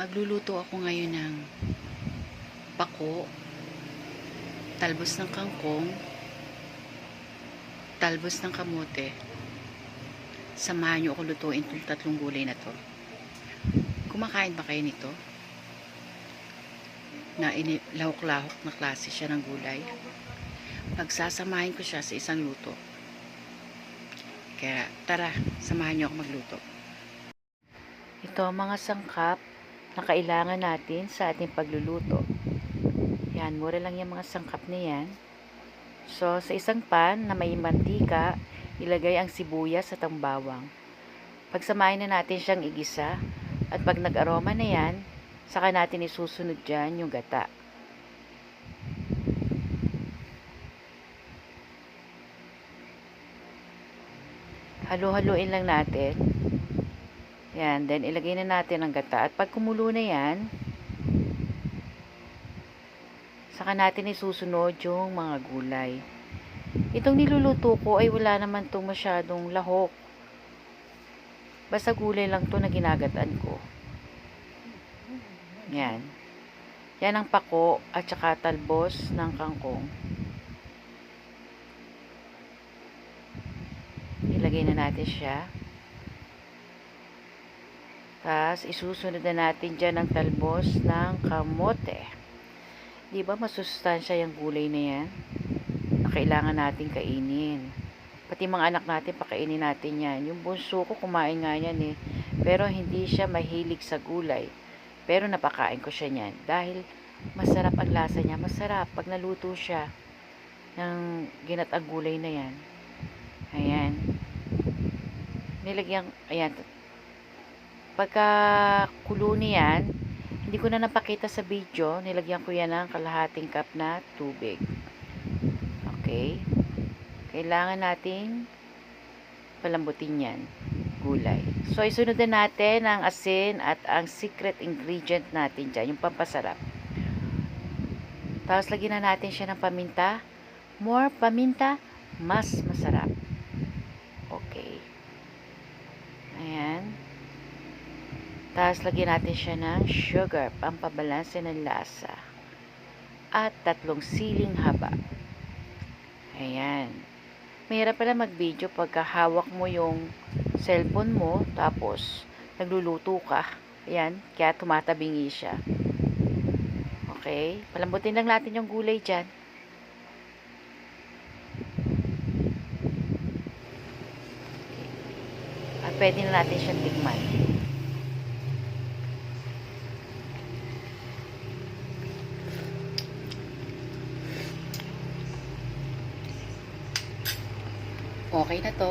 Magluluto ako ngayon ng pako, talbos ng kangkong, talbos ng kamote. Samahan niyo ako lutuin itong tatlong gulay na to. Kumakain ba kayo nito? Na lahok-lahok na klase siya ng gulay. Pagsasamahin ko siya sa isang luto. Kaya tara, samahan niyo ako magluto. Ito ang mga sangkap na kailangan natin sa ating pagluluto. Yan, mura lang yung mga sangkap na yan. So, sa isang pan na may mantika, ilagay ang sibuyas at ang bawang. Pagsamahin na natin siyang igisa at pag nag-aroma na yan, saka natin isusunod dyan yung gata. Halo-haluin lang natin. Yan, then ilagay na natin ang gata. At pag kumulo na yan, saka natin isusunod yung mga gulay. Itong niluluto ko ay wala naman itong masyadong lahok. Basta gulay lang to na ginagataan ko. Yan. Yan ang pako at saka talbos ng kangkong. Ilagay na natin siya. Tapos, isusunod na natin dyan ang talbos ng kamote. Di ba masustansya yung gulay na yan? Na kailangan natin kainin. Pati mga anak natin, pakainin natin yan. Yung bunso ko, kumain nga yan eh. Pero hindi siya mahilig sa gulay. Pero napakain ko siya niyan. Dahil masarap ang lasa niya. Masarap pag naluto siya ng ginatang gulay na yan. Ayan. Nilagyan, ayan, pagka kulo niyan, hindi ko na napakita sa video, nilagyan ko yan ng kalahating cup na tubig. Okay? Kailangan nating palambutin yan, gulay. So, isunod na natin ang asin at ang secret ingredient natin dyan, yung pampasarap. Tapos, lagyan na natin siya ng paminta. More paminta, mas masarap. Okay. Ayan. Tapos, lagyan natin siya ng sugar, pampabalanse ng lasa. At tatlong siling haba. Ayan. Mahirap pala mag-video pagka hawak mo yung cellphone mo, tapos nagluluto ka. Ayan, kaya tumatabingi siya. Okay. Palambutin lang natin yung gulay dyan. At pwede na natin siyang tikman. Okay na to.